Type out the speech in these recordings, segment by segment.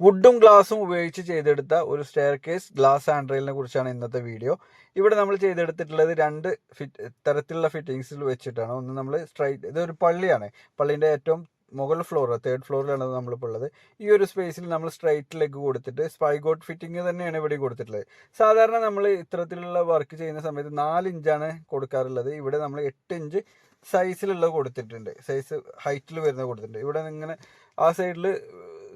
വുഡും ഗ്ലാസും ഉപയോഗിച്ച് ചെയ്തെടുത്ത ഒരു സ്റ്റെയർ കേസ് ഗ്ലാസ് ഹാൻഡ് റെയിലിനെ കുറിച്ചാണ് ഇന്നത്തെ വീഡിയോ ഇവിടെ നമ്മൾ ചെയ്തെടുത്തിട്ടുള്ളത് രണ്ട് ഫിറ്റ് തരത്തിലുള്ള ഫിറ്റിങ്സിൽ വെച്ചിട്ടാണ്. ഒന്ന് നമ്മൾ സ്ട്രൈറ്റ് ഇതൊരു പള്ളിയാണ്. പള്ളീന്റെ ഏറ്റവും മുകൾ ഫ്ലോർ തേർഡ് ഫ്ലോറിലാണ് നമ്മളിപ്പോൾ ഉള്ളത്. ഈ ഒരു സ്പേസിൽ നമ്മൾ സ്ട്രൈറ്റ് ലെഗ് കൊടുത്തിട്ട് സ്പൈഗോട്ട് ഫിറ്റിംഗ് തന്നെയാണ് ഇവിടെ കൊടുത്തിട്ടുള്ളത്. സാധാരണ നമ്മൾ ഇത്തരത്തിലുള്ള വർക്ക് ചെയ്യുന്ന സമയത്ത് നാല് ഇഞ്ചാണ് കൊടുക്കാറുള്ളത്. ഇവിടെ നമ്മൾ എട്ട് ഇഞ്ച് സൈസിലുള്ള കൊടുത്തിട്ടുണ്ട്. സൈസ് ഹൈറ്റിൽ വരുന്ന കൊടുത്തിട്ടുണ്ട്. ഇവിടെ ഇങ്ങനെ ആ സൈഡിൽ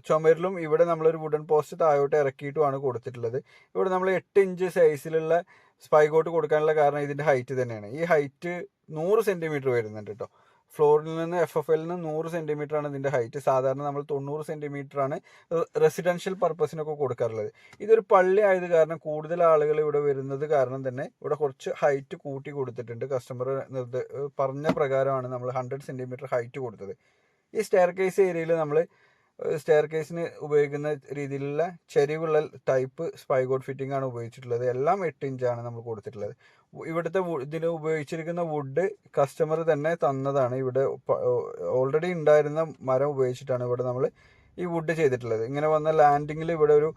ചുമരിലും ഇവിടെ നമ്മളൊരു വുഡൻ പോസ്റ്റ് താഴോട്ട് ഇറക്കിയിട്ടുമാണ് കൊടുത്തിട്ടുള്ളത്. ഇവിടെ നമ്മൾ എട്ട് ഇഞ്ച് സൈസിലുള്ള സ്പൈഗോട്ട് കൊടുക്കാനുള്ള കാരണം ഇതിന്റെ ഹൈറ്റ് തന്നെയാണ്. ഈ ഹൈറ്റ് നൂറ് സെന്റിമീറ്റർ വരുന്നുണ്ട് കേട്ടോ ഫ്ലോറിൽ നിന്ന് എഫ് എഫ് എൽ നിന്ന് നൂറ് സെന്റിമീറ്റർ ആണ് ഇതിന്റെ ഹൈറ്റ് സാധാരണ നമ്മൾ തൊണ്ണൂറ് സെന്റിമീറ്റർ ആണ് റെസിഡൻഷ്യൽ പർപ്പസിനൊക്കെ കൊടുക്കാറുള്ളത്. ഇതൊരു പള്ളി ആയത് കാരണം കൂടുതൽ ആളുകൾ ഇവിടെ വരുന്നത് കാരണം തന്നെ ഇവിടെ കുറച്ച് ഹൈറ്റ് കൂട്ടി കൊടുത്തിട്ടുണ്ട്. കസ്റ്റമർ പറഞ്ഞ പ്രകാരമാണ് നമ്മൾ ഹൺഡ്രഡ് സെന്റിമീറ്റർ ഹൈറ്റ് കൊടുത്തത്. ഈ സ്റ്റെയർ കേസ് ഏരിയയിൽ നമ്മൾ സ്റ്റെയർ കേസിന് ഉപയോഗിക്കുന്ന രീതിയിലുള്ള ചെരിവുള്ള ടൈപ്പ് സ്പൈഗോഡ് ഫിറ്റിംഗ് ആണ് ഉപയോഗിച്ചിട്ടുള്ളത്. എല്ലാം എട്ട് ഇഞ്ചാണ് നമ്മൾ കൊടുത്തിട്ടുള്ളത്. ഇവിടുത്തെ ഇതിന് ഉപയോഗിച്ചിരിക്കുന്ന വുഡ് കസ്റ്റമർ തന്നെ തന്നതാണ്. ഇവിടെ ഓൾറെഡി ഉണ്ടായിരുന്ന മരം ഉപയോഗിച്ചിട്ടാണ് ഇവിടെ നമ്മൾ ഈ വുഡ് ചെയ്തിട്ടുള്ളത്. ഇങ്ങനെ വന്ന ലാൻഡിങ്ങിൽ ഇവിടെ ഒരു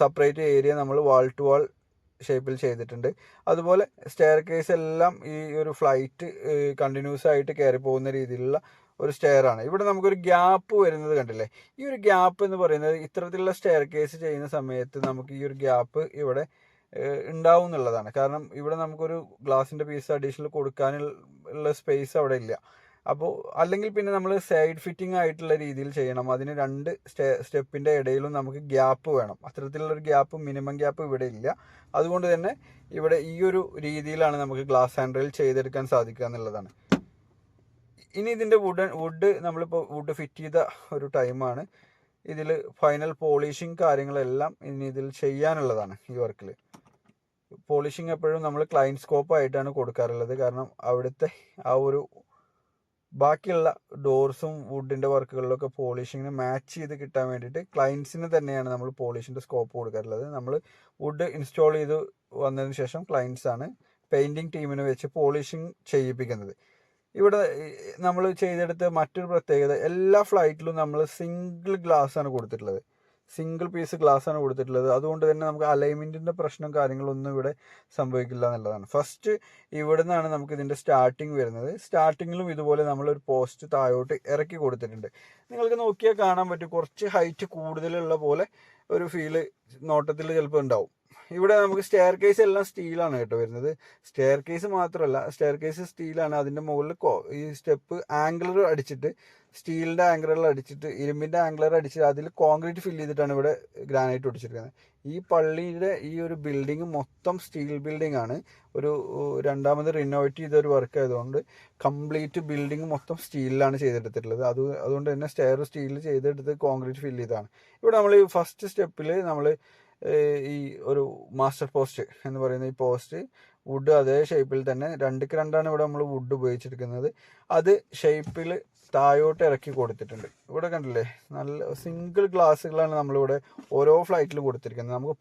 സെപ്പറേറ്റ് ഏരിയ നമ്മൾ വാൾ ടു വാൾ ഷേപ്പിൽ ചെയ്തിട്ടുണ്ട്. അതുപോലെ സ്റ്റെയർ കേസ് എല്ലാം ഈ ഒരു ഫ്ലൈറ്റ് കണ്ടിന്യൂസ് ആയിട്ട് കയറി പോകുന്ന രീതിയിലുള്ള ഒരു സ്റ്റെയർ ആണ്. ഇവിടെ നമുക്കൊരു ഗ്യാപ്പ് വരുന്നത് കണ്ടില്ലേ? ഈ ഒരു ഗ്യാപ്പ് എന്ന് പറയുന്നത് ഇത്തരത്തിലുള്ള സ്റ്റെയർ കേസ് ചെയ്യുന്ന സമയത്ത് നമുക്ക് ഈ ഒരു ഗ്യാപ്പ് ഇവിടെ ഉണ്ടാവും എന്നുള്ളതാണ്. കാരണം ഇവിടെ നമുക്കൊരു ഗ്ലാസിന്റെ പീസ് അഡീഷണൽ കൊടുക്കാനുള്ള സ്പേസ് അവിടെ ഇല്ല. അപ്പോൾ അല്ലെങ്കിൽ പിന്നെ നമ്മൾ സൈഡ് ഫിറ്റിംഗ് ആയിട്ടുള്ള രീതിയിൽ ചെയ്യണം. അതിന് രണ്ട് സ്റ്റെ സ്റ്റെപ്പിന്റെ ഇടയിലും നമുക്ക് ഗ്യാപ്പ് വേണം. അത്തരത്തിലുള്ളൊരു ഗ്യാപ്പ് മിനിമം ഗ്യാപ്പ് ഇവിടെ ഇല്ല. അതുകൊണ്ട് തന്നെ ഇവിടെ ഈ ഒരു രീതിയിലാണ് നമുക്ക് ഗ്ലാസ് ഹാൻഡിൽ ചെയ്തെടുക്കാൻ സാധിക്കുക എന്നുള്ളതാണ്. ഇനി ഇതിന്റെ വുഡ് വുഡ് നമ്മളിപ്പോൾ വുഡ് ഫിറ്റ് ചെയ്ത ഒരു ടൈമാണ് ഇതിൽ ഫൈനൽ പോളിഷിങ് കാര്യങ്ങളെല്ലാം ഇനി ഇതിൽ ചെയ്യാനുള്ളതാണ് ഈ വർക്കിൽ പോളിഷിങ് എപ്പോഴും നമ്മൾ ക്ലൈൻ സ്കോപ്പ് ആയിട്ടാണ് കൊടുക്കാറുള്ളത്. കാരണം അവിടുത്തെ ആ ഒരു ബാക്കിയുള്ള ഡോർസും വുഡിന്റെ വർക്കുകളിലൊക്കെ പോളിഷിങ്ങിന് മാച്ച് ചെയ്ത് കിട്ടാൻ വേണ്ടിയിട്ട് ക്ലയൻസിന് തന്നെയാണ് നമ്മൾ പോളിഷിന്റെ സ്കോപ്പ് കൊടുക്കാറുള്ളത്. നമ്മൾ വുഡ് ഇൻസ്റ്റാൾ ചെയ്ത് വന്നതിന് ശേഷം ക്ലയൻസാണ് പെയിന്റിങ് ടീമിനെ വെച്ച് പോളിഷിങ് ചെയ്യിപ്പിക്കുന്നത്. ഇവിടെ നമ്മൾ ചെയ്തെടുത്ത മറ്റൊരു പ്രത്യേകത എല്ലാ ഫ്ലൈറ്റിലും നമ്മൾ സിംഗിൾ ഗ്ലാസ് ആണ് കൊടുത്തിട്ടുള്ളത്. സിംഗിൾ പീസ് ഗ്ലാസ് ആണ് കൊടുത്തിട്ടുള്ളത്. അതുകൊണ്ട് തന്നെ നമുക്ക് അലൈൻമെന്റിന്റെ പ്രശ്നം കാര്യങ്ങളൊന്നും ഇവിടെ സംഭവിക്കില്ല എന്നുള്ളതാണ്. ഫസ്റ്റ് ഇവിടെ നിന്നാണ് നമുക്ക് ഇതിന്റെ സ്റ്റാർട്ടിങ് വരുന്നത്. സ്റ്റാർട്ടിങ്ങിലും ഇതുപോലെ നമ്മളൊരു പോസ്റ്റ് താഴോട്ട് ഇറക്കി കൊടുത്തിട്ടുണ്ട്. നിങ്ങൾക്ക് നോക്കിയാൽ കാണാൻ പറ്റും കുറച്ച് ഹൈറ്റ് കൂടുതലുള്ള പോലെ ഒരു ഫീൽ നോട്ടത്തിൽ ചിലപ്പോൾ ഉണ്ടാവും. ഇവിടെ നമുക്ക് സ്റ്റെയർ കേസ് എല്ലാം സ്റ്റീലാണ് കേട്ടോ വരുന്നത്. സ്റ്റെയർ കേസ് മാത്രമല്ല സ്റ്റെയർ കേസ് സ്റ്റീലാണ് അതിന്റെ മുകളിൽ ഈ സ്റ്റെപ്പ് ആംഗിളർ അടിച്ചിട്ട് സ്റ്റീലിന്റെ ആംഗിളർ അടിച്ചിട്ട് ഇരുമ്പിന്റെ ആംഗിളർ അടിച്ചിട്ട് അതിൽ കോൺക്രീറ്റ് ഫില്ല് ചെയ്തിട്ടാണ് ഇവിടെ ഗ്രാനൈറ്റ് ഒടിച്ചിരിക്കുന്നത് ഈ പള്ളിയുടെ ഈ ഒരു ബിൽഡിംഗ് മൊത്തം സ്റ്റീൽ ബിൽഡിംഗ് ആണ്. ഒരു രണ്ടാമത് റിനോവേറ്റ് ചെയ്ത ഒരു വർക്ക് ആയതുകൊണ്ട് കംപ്ലീറ്റ് ബിൽഡിംഗ് മൊത്തം സ്റ്റീലിലാണ് ചെയ്തെടുത്തിട്ടുള്ളത്. അത് അതുകൊണ്ട് തന്നെ സ്റ്റെയർ സ്റ്റീലിൽ ചെയ്തെടുത്ത് കോൺക്രീറ്റ് ഫില്ല് ചെയ്താണ് ഇവിടെ നമ്മൾ ഫസ്റ്റ് സ്റ്റെപ്പിൽ നമ്മൾ ഈ ഒരു മാസ്റ്റർ പോസ്റ്റ് എന്ന് പറയുന്ന ഈ പോസ്റ്റ് വുഡ് അതേ ഷേപ്പിൽ തന്നെ രണ്ടിക്ക് രണ്ടാണ് ഇവിടെ നമ്മൾ വുഡ് ഉപയോഗിച്ചിരിക്കുന്നത്. അത് ഷേപ്പിൽ താഴോട്ട് ഇറക്കി കൊടുത്തിട്ടുണ്ട്. ഇവിടെ കണ്ടില്ലേ? നല്ല സിംഗിൾ ഗ്ലാസ്സുകളാണ് നമ്മളിവിടെ ഓരോ ഫ്ലൈറ്റിൽ കൊടുത്തിരിക്കുന്നത്. നമുക്ക്